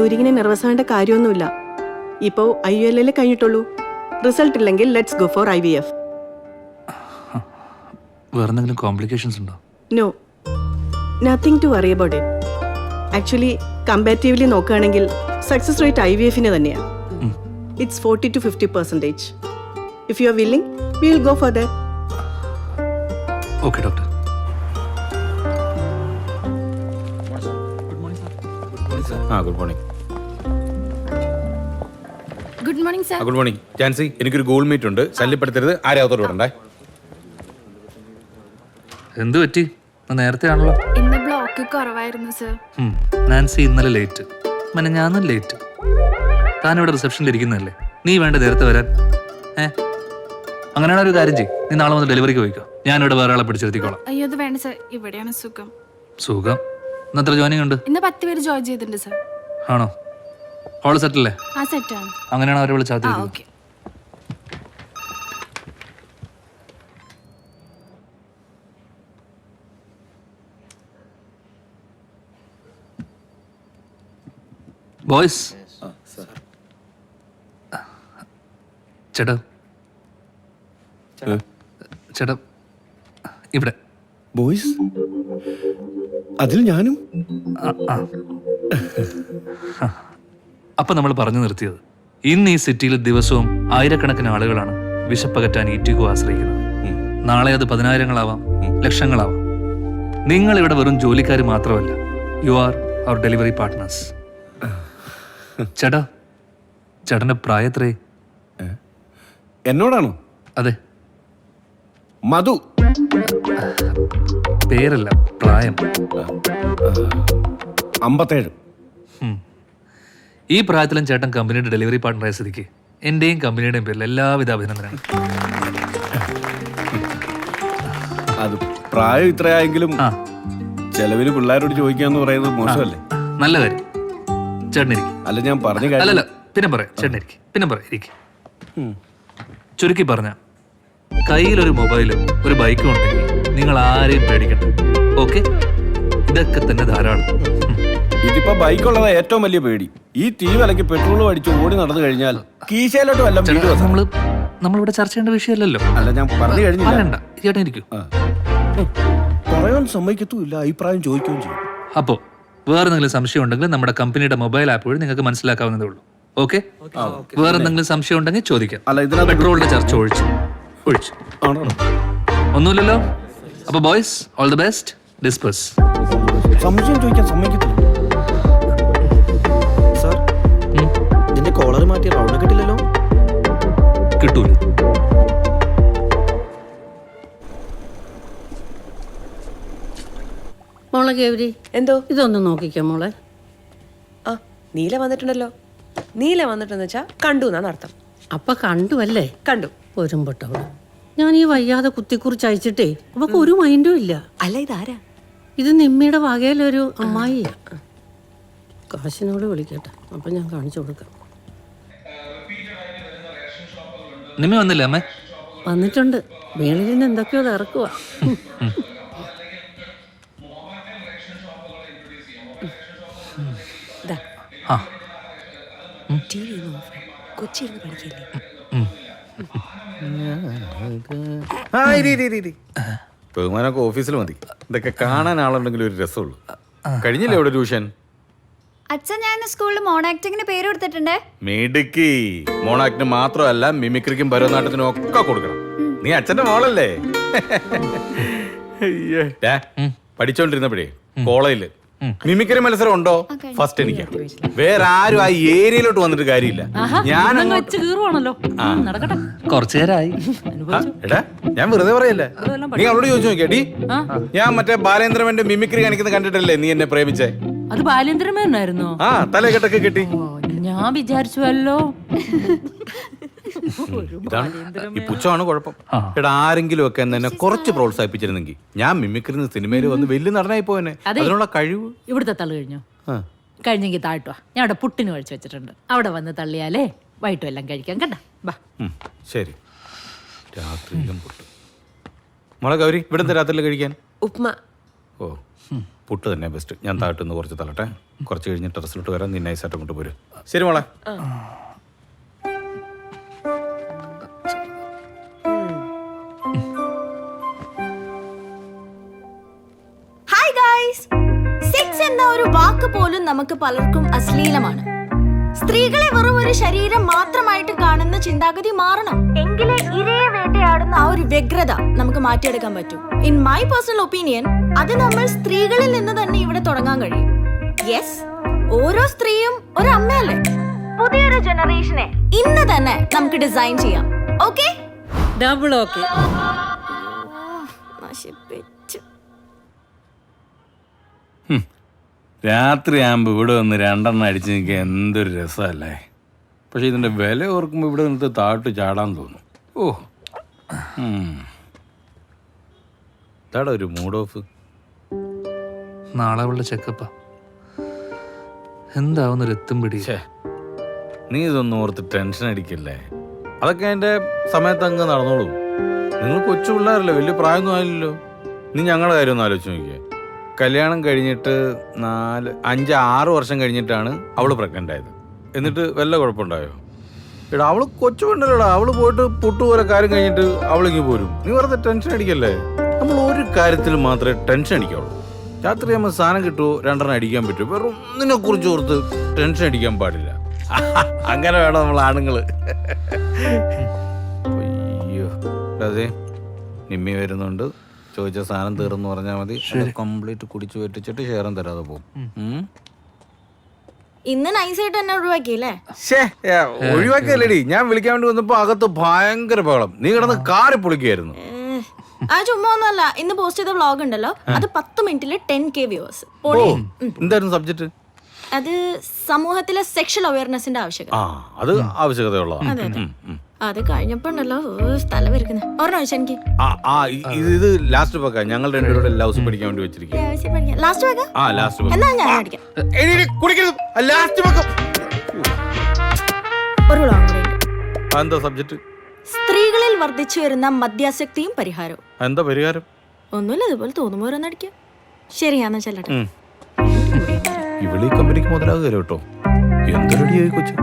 ഗൗരിങ്ങനെ nervous ആവേണ്ട കാര്യമൊന്നുമില്ല. ഇപ്പോൾ ഐ യു എൽ എൽ കഴിഞ്ഞിട്ടുള്ളൂ. റിസൾട്ട് ഇല്ലെങ്കിൽ let's go for I V F. വേറെന്തെങ്കിലും കോംപ്ലിക്കേഷൻസ് ഉണ്ടോ? No. Nothing to worry about it. Actually comparatively നോക്കുകയാണെങ്കിൽ സക്സസ് റേറ്റ് ഐ വി എഫിന് തന്നെയാണ് it's forty to fifty percentage if you are willing we will go for the okay doctor ah good morning good morning ah good morning Jansi എനിക്കൊരു goal meet ഉണ്ട്. ശല്യപ്പെടുത്തരുത്. ആരാത്തോട് വിടണ്ടേ? എന്ത് പറ്റി? നേരത്തെ ആണല്ലോ. ഇന്ന് block കുറവായിരുന്നു സർ നാൻസി ഇന്നലെ ലേറ്റ് മനെ ഞാനും ലേറ്റ് താൻ ഇവിടെ റിസപ്ഷനിൽ ഇരിക്കുന്നതല്ലേ? നീ വേണ്ട നേരത്തെ വരാൻ? ഏ? അങ്ങനെയാണ് ഒരു കാര്യം ചെയ്യും. നീ നാളെ വന്ന് ഡെലിവറിക്ക് പോയിക്കോ. ഞാനിവിടെ വേറെ ആളെ പിടിച്ചെടുത്തിക്കോളാം അയ്യോ അത് വേണ്ട സർ ഇവിടെയാണ് സുഖം. സുഖം? ഇന്ന് എത്ര ജോയിനിങ് ഉണ്ട്? ഇന്ന് പത്ത് പേര് ജോയിൻ ചെയ്തിട്ടുണ്ട് സർ. ആണോ? ഹോൾ സെറ്റ് അല്ലേ ആ സെറ്റാണ്. അങ്ങനെയാണ് അവരെ ആ വിളിച്ചാൽ ഓക്കെ ബോയ്സ്? ചേട്ടാ. ചേട്ടാ ഇവിടെ. ബോയ്സ്? അതിൽ ഞാനും. അപ്പൊ നമ്മൾ പറഞ്ഞു നിർത്തിയത്. ഇന്ന് ഈ സിറ്റിയിൽ ദിവസവും ആയിരക്കണക്കിന് ആളുകളാണ് വിശപ്പകറ്റാൻ ഈറ്റിക്കു ആശ്രയിക്കുന്നത്. നാളെ അത് പതിനായിരങ്ങളാവാം ലക്ഷങ്ങളാവാം. നിങ്ങൾ ഇവിടെ വെറും ജോലിക്കാർ മാത്രമല്ല you are our delivery partners ചേട്ടാ ചേട്ടന്റെ പ്രായത്രേ? എന്നോടാണോ? അതെ. മധു. പേരല്ല പ്രായം. അമ്പത്തേഴ്. ഈ പ്രായത്തിലും ചേട്ടൻ കമ്പനിയുടെ ഡെലിവറി പാർട്ട്ണറായ സ്ഥിതിക്ക് എന്റെയും കമ്പനിയുടെയും പേരിൽ എല്ലാവിധ അഭിനന്ദനങ്ങൾ അത് പ്രായം ഇത്രയായെങ്കിലും ആ. ചെലവിന് പിള്ളേരോട് ചോദിക്കാന്ന് പറയുന്നത് മോശമല്ലേ? നല്ല കാര്യം. ചേട്ടനിരിക്കും അല്ല ഞാൻ പറഞ്ഞു അല്ലല്ല പിന്നെ പറയാം. ചേട്ടനിരിക്കും പിന്നെ പറയാം ഇരിക്കും. ചുരുക്കി പറഞ്ഞ കയ്യിലൊരു മൊബൈലും ഒരു ബൈക്കും ഉണ്ടെങ്കിൽ നിങ്ങൾ ആരെയും പേടിക്കണ്ട. ഓക്കെ? ഇതൊക്കെ തന്നെ ധാരാളം. ഇതിപ്പോ ബൈക്കുള്ളതാ ഏറ്റവും വലിയ പേടി. ഈ തീ വിലക്ക് പെട്രോൾ അടിച്ച് ഓടി നടന്നു കഴിഞ്ഞാൽ കീശയിലോട്ട് വല്ല നമ്മൾ നമ്മളിവിടെ ചർച്ച ചെയ്യേണ്ട വിഷയമല്ലല്ലോ. അല്ല ഞാൻ പറഞ്ഞു കഴിഞ്ഞില്ല. പറയണ്ട ചേട്ടൻ ഇരിക്കൂ. പറയാൻ സമ്മതിക്കത്തുമില്ല അഭിപ്രായം ചോദിക്കുകയും ചെയ്യും. അപ്പോ വേറെ എന്തെങ്കിലും സംശയം ഉണ്ടെങ്കിൽ നമ്മുടെ കമ്പനിയുടെ മൊബൈൽ ആപ്പ് വഴി നിങ്ങൾക്ക് മനസ്സിലാക്കാവുന്നതേ ഉള്ളൂ. ഓക്കെ? വേറെ എന്തെങ്കിലും സംശയം ഉണ്ടെങ്കിൽ ചോദിക്കാം. അല്ല പെട്രോളിന്റെ ചർച്ച ഒഴിച്ചു. ഒഴിച്ചു ആണോ? ഒന്നുമില്ലല്ലോ. അപ്പൊ boys all the best disperse സംശയം ചോദിക്കാൻ സമ്മതിക്കത്തില്ല. സാർ ഇതിന്റെ കോളർ മാറ്റി റൗണ്ട് കിട്ടില്ലല്ലോ? കിട്ടൂല. മോളെ ഗൗരി എന്തോ? ഇതൊന്ന് നോക്കിക്കോ മോളെ. ആ നീല വന്നിട്ടുണ്ടല്ലോ. നീല വന്നിട്ടെന്ന് വെച്ചാ കണ്ടു എന്നാണ് അർത്ഥം. അപ്പൊ കണ്ടു അല്ലേ? കണ്ടു. ഒരുമ്പട്ടവൾ ഞാൻ ഈ വയ്യാതെ കുത്തിക്കുറിച്ച് അയച്ചിട്ടേ അവക്ക് ഒരു മൈൻഡും ഇല്ല. അല്ല ഇതാരാ? ഇത് നിമ്മിയുടെ വകയിലൊരു അമ്മായി. കാശിനോട് വിളിക്കട്ടെ. അപ്പൊ ഞാൻ കാണിച്ചു കൊടുക്കാം. നിമ്മി വന്നില്ല അമ്മേ? വന്നിട്ടുണ്ട്. മേളിൽ നിന്ന് എന്തൊക്കെയോ ഇറക്കുക ആ. ടി വി ഒന്ന് ഓഫ് കൊച്ചി ഇരുന്ന് പഠിക്കല്ലേ? ബഹുമാനൊക്കെ ഓഫീസിൽ മതി. ഇതൊക്കെ കാണാൻ ആളുണ്ടെങ്കിൽ ഒരു രസമുള്ളൂ. കഴിഞ്ഞില്ലേ ഇവിടെ ട്യൂഷൻ? അച്ഛൻ ഞാൻ സ്കൂളിൽ മോൺ ആക്ടിങ്ങിന് പേര് കൊടുത്തിട്ടുണ്ട്. മിടുക്കി. മോണാക്ടിന് മാത്രമല്ല മിമിക്രിക്കും ഭരതനാട്യത്തിനും ഒക്കെ കൊടുക്കണം. നീ അച്ഛന്റെ മോളല്ലേ? പഠിച്ചോണ്ടിരുന്നപ്പോഴേ കോളേജിൽ മിമിക്രി മത്സരം ഉണ്ടോ? ഫസ്റ്റ് എനിക്ക്. വേറെ ആരും ആ ഏരിയയിലോട്ട് വന്നിട്ട് കാര്യമില്ല. ഞാൻ കുറച്ചു നേരമായി എടാ ഞാൻ വെറുതെ പറയല്ലേ? നീ അവളോട് ചോദിച്ചു നോക്കിയാ ഡി ഞാൻ മറ്റേ ബാലേന്ദ്രമന്റെ മിമിക്രി കാണിക്കുന്നത് കണ്ടിട്ടല്ലേ നീ എന്നെ പ്രേമിച്ചേ? അത് ബാലേന്ദ്രമേനായിരുന്നോ ആ തലകെട്ടൊക്കെ കിട്ടി. ഞാൻ വിചാരിച്ചുവല്ലോ. ഇതാണ്. ഈ പുച്ഛമാണ് കുഴപ്പം. എടാ ആരെങ്കിലും ഒക്കെ എന്നെ കുറച്ച് പ്രോത്സാഹിപ്പിച്ചിരുന്നെങ്കിൽ. ഞാൻ മിമിക്രി സിനിമയിൽ വന്ന് വലിയ നടനായി പോയനെ അതിനുള്ള കഴിവ്? ഇവിടുത്തെ തള്ളു കഴിഞ്ഞു. കഴിഞ്ഞെങ്കിൽ താഴ്ത്തുവാ ഞാൻ അവിടെ പുട്ടിന് കഴിച്ചു വെച്ചിട്ടുണ്ട്. അവിടെ വന്ന് തള്ളിയാലേ വൈകിട്ടും എല്ലാം കഴിക്കാം. കണ്ട? ബാ ശരി. രാത്രിയിലും പുട്ട്. മോളെ ഗൗരി ഇവിടെ രാത്രിയിൽ കഴിക്കാൻ? ഉപ്മ. ഓ. പുട്ട് തന്നെ ബെസ്റ്റ് ഞാൻ താഴ്ത്തുനിന്ന് കുറച്ച് തള്ളട്ടെ. കുറച്ച് കഴിഞ്ഞ് ടെറസിലോട്ട് വരാം. നീ നൈസായിട്ട് കൊണ്ട് പോരും. ശരി മോളെ. ഹായ് ഗായ്സ് സെക്സ് എന്ന ഒരു വാക്ക് പോലും നമുക്ക് പലർക്കും അശ്ലീലമാണ്. സ്ത്രീകളെ വെറും ഒരു ശരീരം മാത്രമായിട്ട് കാണുന്ന ചിന്താഗതി മാറണം. എങ്കിലേ ഇരയെ വേട്ടയാടുന്ന ആ ഒരു വ്യഗ്രത നമുക്ക് മാറ്റിയെടുക്കാൻ പറ്റൂ. ഇൻ മൈ പേഴ്സണൽ ഒപ്പീനിയൻ അത് നമ്മൾ സ്ത്രീകളിൽ നിന്ന് തന്നെ ഇവിടെ തുടങ്ങാൻ കഴിയും. യെസ് ഓരോ സ്ത്രീയും ഒരു അമ്മയല്ലേ? പുതിയൊരു ജനറേഷനെ ഇന്ന് തന്നെ നമുക്ക് ഡിസൈൻ ചെയ്യാം. ഓക്കെ? ഡബിൾ ഓക്കെ രാത്രി ആകുമ്പോൾ ഇവിടെ വന്ന് രണ്ടെണ്ണം അടിച്ച് നിൽക്കുക എന്തൊരു രസമല്ലേ? പക്ഷെ ഇതിന്റെ വില ഓർക്കുമ്പോൾ ഇവിടെ നിന്ന് താട്ട് ചാടാൻ തോന്നും. ഓ. ഇതാടാ ഒരു മൂഡ് ഓഫ് നാളെ അവളുടെ ചെക്കപ്പാ എന്താവുന്നൊരു എത്തും പിടിച്ചേ ഛേ. നീ ഇതൊന്നും ഓർത്ത് ടെൻഷൻ അടിക്കല്ലേ? അതൊക്കെ എന്റെ സമയത്ത് അങ്ങ് നടന്നോളൂ. നിങ്ങൾ കൊച്ചു പിള്ളേരല്ലേ വലിയ പ്രായമൊന്നും ആയില്ലല്ലോ. നീ ഞങ്ങളുടെ കാര്യം ഒന്ന് ആലോചിച്ച് നോക്കിയേ. കല്യാണം കഴിഞ്ഞിട്ട് നാല് അഞ്ച് ആറ് വർഷം കഴിഞ്ഞിട്ടാണ് അവൾ പ്രഗ്നന്റ് ആയത്. എന്നിട്ട് വല്ല കുഴപ്പമുണ്ടായോ? എടാ അവൾ കൊച്ചു പെണ്ണല്ലോടാ. അവൾ പോയിട്ട് പുട്ടുപോലെ കാര്യം കഴിഞ്ഞിട്ട് അവളിങ്ങി പോരും. നീ വെറുതെ ടെൻഷൻ അടിക്കല്ലേ? നമ്മൾ ഒരു കാര്യത്തിൽ മാത്രമേ ടെൻഷൻ അടിക്കാവുള്ളൂ. രാത്രി നമ്മൾ സാധനം കിട്ടുമോ രണ്ടെണ്ണം അടിക്കാൻ പറ്റുമോ വെറും ഒന്നിനെ കുറിച്ച് ഓർത്ത് ടെൻഷൻ അടിക്കാൻ പാടില്ല. അങ്ങനെ വേണം നമ്മൾ ആണുങ്ങൾ. അയ്യോ. അതെ നിമ്മി വരുന്നുണ്ട്. ചോദിച്ച സാധനം തീർന്നു പറഞ്ഞാൽ മതി. കംപ്ലീറ്റ് കുടിച്ചു വെട്ടിച്ചിട്ട് ഷെയറും തരാതെ പോകും. ഇന്ന് നൈസായിട്ട് തന്നെ ഒഴിവാക്കിയല്ലേ? ഒഴിവാക്കിയല്ലേടി. ഞാൻ വിളിക്കാൻ വേണ്ടി വന്നപ്പോ അകത്ത് ഭയങ്കര ബഹളം. നീ കിടന്ന് കാറി പൊളിക്കായിരുന്നു ആ ചുമ്മാ ഒന്നല്ല ഇന്ന് പോസ്റ്റ് ചെയ്ത വ്ളോഗ് ഉണ്ടല്ലോ. അത് പത്ത് മിനിറ്റിൽ ടെൻ കെ വ്യൂവേഴ്സ് എന്തായിരുന്നു സബ്ജക്റ്റ് അത് സമൂഹത്തിലെ സെക്ഷൽ അവയർനെസിന്റെ ആവശ്യകത. ആ അത് ആവശ്യകതയുള്ളതാണ്. അതെ. ഉം. അത് കഴിഞ്ഞപ്പോ ഉണ്ടല്ലോ സ്ഥലം വരുന്നത് ഒരെണ്ണം ഒഴിച്ചാ എനിക്ക്. ആ ആ ഇ- ഇത് ഇത് ലാസ്റ്റ് വെക്കാം ഞങ്ങൾ രണ്ടുപേരുടെ ലൗസ് പഠിക്കാൻ വേണ്ടി ലാസ്റ്റ് ആ? ലാസ്റ്റ് എന്നാ ഞാൻ അടിക്കാം കുടിക്കരുത്. ലാസ്റ്റ് വെക്കാം ഒരു വ്ളോഗ് കൂടെ ഉണ്ട്. എന്താ സബ്ജക്റ്റ് സ്ത്രീകളിൽ വർദ്ധിച്ചു വരുന്ന മദ്യാസക്തിയും പരിഹാരവും. എന്താ പരിഹാരം? ഒന്നുമില്ല ഇതുപോലെ തോന്നുമ്പോ ഓരോന്ന് അടിക്കാം. ശരിയാന്ന് ചെല്ലട്ടെ. ഉം. ഇവളീ കമ്പനിക്ക് മുതലാകുകയല്ലോ കേട്ടോ എന്തൊരടിയായി കൊച്ചു?